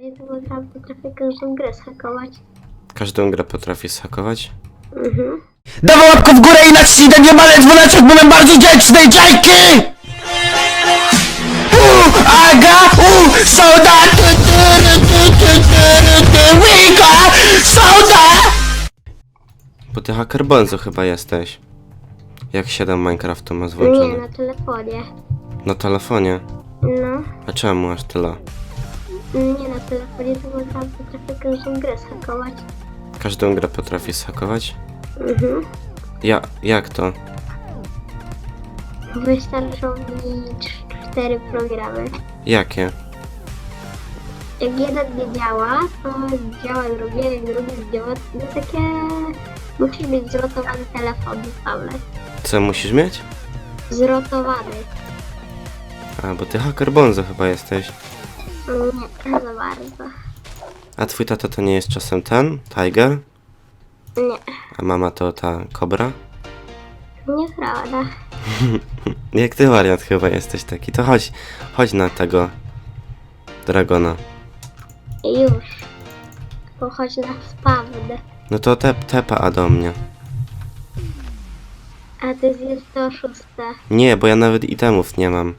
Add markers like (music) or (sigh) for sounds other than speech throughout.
Nie to naprawdę potrafię każdą grę zhakować. Każdą grę potrafię zhakować? Mhm. Dawaj łapkę w górę i naciśnij ten malec dzwoneczek, byłem bardzo wdzięczny, dzięki! Uuu, aga, uuu, soda, tu, tu, tu, tu, tu, tu, tu, Wika, soda! Bo ty hacker bonzo chyba jesteś. Jak 7 Minecraftu masz Nie, włączony? na telefonie. Na telefonie? No. A czemu aż tyle? Nie, na telefonie to naprawdę potrafię każdą grę zhakować. Każdą grę potrafię zhakować? Mhm. Ja, jak to? Wystarczą mi cz- cztery programy. Jakie? Jak jeden nie działa, to działa drugi, jak drugi nie działa, to takie... Musisz mieć zrotowany telefon, Paweł. Co musisz mieć? Zrotowany. A, bo ty hacker bonzo chyba jesteś. Nie, nie za bardzo. A twój tata to nie jest czasem ten? Tiger? Nie, A mama to ta kobra? nieprawda. (laughs) Jak ty wariant chyba jesteś taki, to chodź, chodź na tego dragona. Już. Pochodź na spawny. No to te, tepa do mnie. A ty jest to szóste. Nie, bo ja nawet itemów nie mam.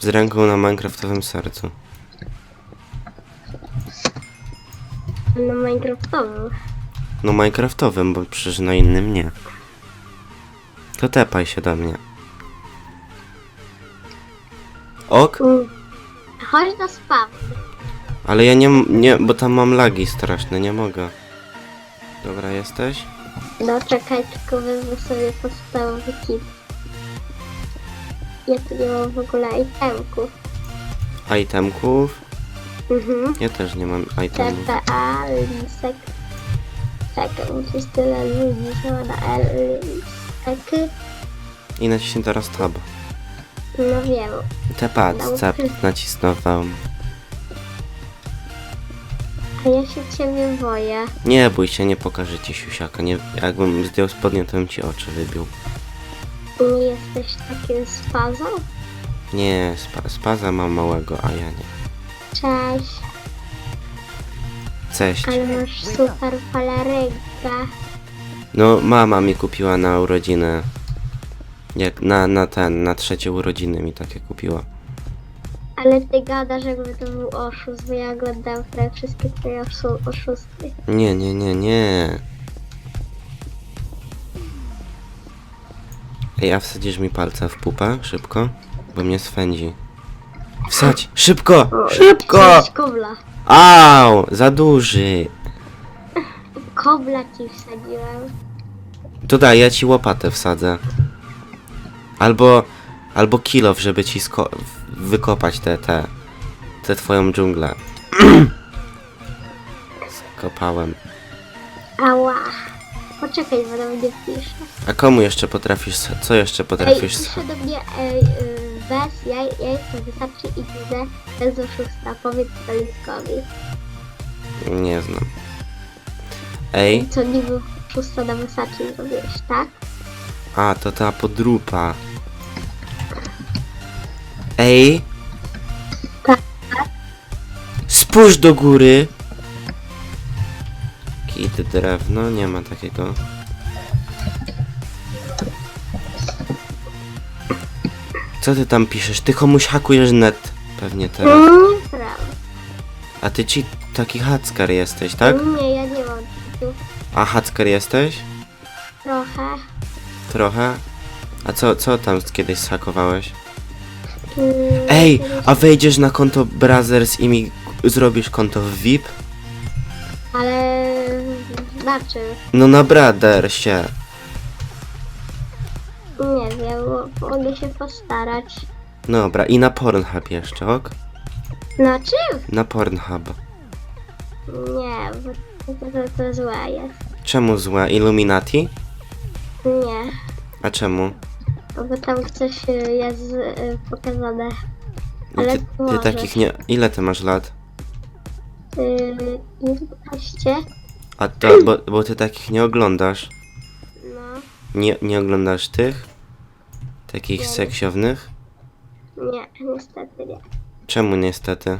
Z ręką na minecraftowym sercu. Na Minecraftowym. No minecraftowym, bo przecież na innym nie. To tepaj się do mnie. Ok? Mm. Chodź na spawny. Ale ja nie, nie, bo tam mam lagi straszne, nie mogę. Dobra, jesteś? No czekaj, tylko wezmę sobie podstawowy kit. Ja tu nie mam w ogóle itemków. Itemków? Mhm. Ja też nie mam itemów. TPA, lisek. Czekaj, musisz tyle ludzi, że na L, lisek. I naciśnij teraz tab. No wiem. Tepad, cep, nacisnąłem. A ja się ciebie boję. Nie bój się, nie pokażę ci siusiaka. Nie, jakbym zdjął spodnie, to bym ci oczy wybił. Nie jesteś takim spazą? Nie, spa, spaza mam małego, a ja nie. Cześć. Cześć. Ale masz super palarynkę. No, mama mi kupiła na urodziny. Jak na, na ten, na trzecie urodziny mi takie kupiła. Ale ty gadasz, jakby to był oszust, bo ja oglądam prawie wszystkie twoje oszu- oszusty. Nie, nie, nie, nie. Ej, a wsadzisz mi palca w pupę? Szybko? Bo mnie swędzi. Wsadź! Szybko! Szybko! Cześć, kobla. Au! Za duży! Kobla ci wsadziłem. To daj, ja ci łopatę wsadzę. Albo, albo kilow, żeby ci sko- wykopać te, te, te twoją dżunglę. (clears throat) Skopałem. Ała. Poczekaj, bo do mnie pisze. A komu jeszcze potrafisz, co jeszcze Ej, potrafisz? pisze do mnie, ej, y, bez, ja, ja jestem wystarczy i widzę bez oszusta. Powiedz to Liskowi. Nie znam. Ej, Co niby oszusta na wystarczy zrobiłeś, tak? a to ta podrupa. Ej! Tak. Spójrz do góry! Kit drewno, nie ma takiego. Co ty tam piszesz? Ty komuś hakujesz net. Pewnie teraz. Mm, Nieprawda. A ty ci taki hacker jesteś, tak? Nie, ja nie mam A hacker jesteś? trochę. Trochę. A co, co tam kiedyś zhakowałeś? Mm, Ej, a wejdziesz na konto Brothers i mi zrobisz konto w VIP? Ale... Znaczy, No na Brothersie. Nie wiem, mogę się postarać. Dobra, i na Pornhub jeszcze, ok? Na czym? Na Pornhub. Nie, bo to, to, to złe jest. Czemu złe? Illuminati? Nie, A czemu? bo tam coś y, jest y, pokazane. I Ale ty, ty takich nie... Ile ty masz lat? Yy, 11? A to, bo, bo ty takich nie oglądasz. Nie, nie oglądasz tych? Takich Nie. seksiownych? nie, niestety nie. Czemu niestety?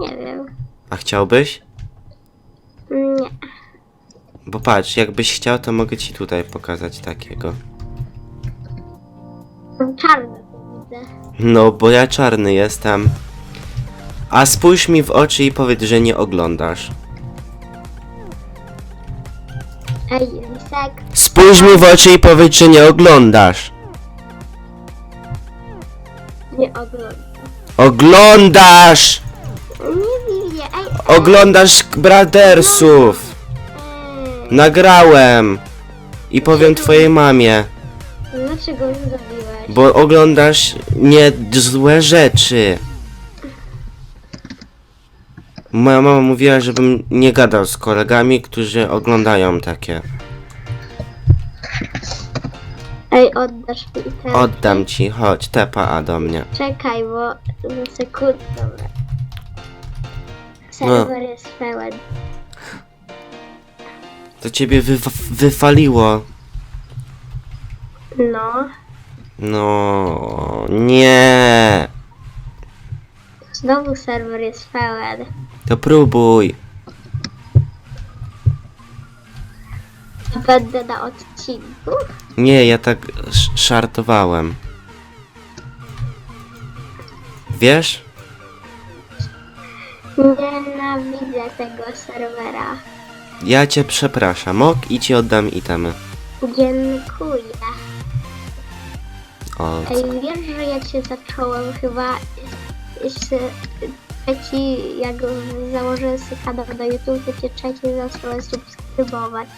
Nie wiem. A chciałbyś? Nie. Bo patrz, jakbyś chciał, to mogę ci tutaj pokazać takiego. Są czarne, to widzę. No, bo ja czarny jestem. A spójrz mi w oczy i powiedz, że nie oglądasz. Ej, Lisek. Spójrz mi w oczy i powiedz, że nie oglądasz. Nie ogląda. Oglądasz! Nie widzę. Ej, Oglądasz Bradersów! ej. Nagrałem! I powiem twojej mamie, Dlaczego nie zrobiłeś? bo oglądasz nie złe rzeczy. Moja mama mówiła, żebym nie gadał z kolegami, którzy oglądają takie. Ej, oddasz mi ten. Oddam ci, chodź, tepa A do mnie. Czekaj, bo za sekundę. Dobra. Serwer jest pełen. To ciebie wy wyfaliło. No. No, nie. Znowu serwer jest pełen. To próbuj. Będę na odcinku. Nie, ja tak sz- szartowałem. Wiesz? Nienawidzę tego serwera. Ja cię przepraszam, ok? I ci oddam itemy. Dziękuję. O, Ej, wiesz, że jak się zacząłem chyba jeszcze trzeci, jak sobie kanał na YouTube, to cię trzeci zacząłem subskrybować.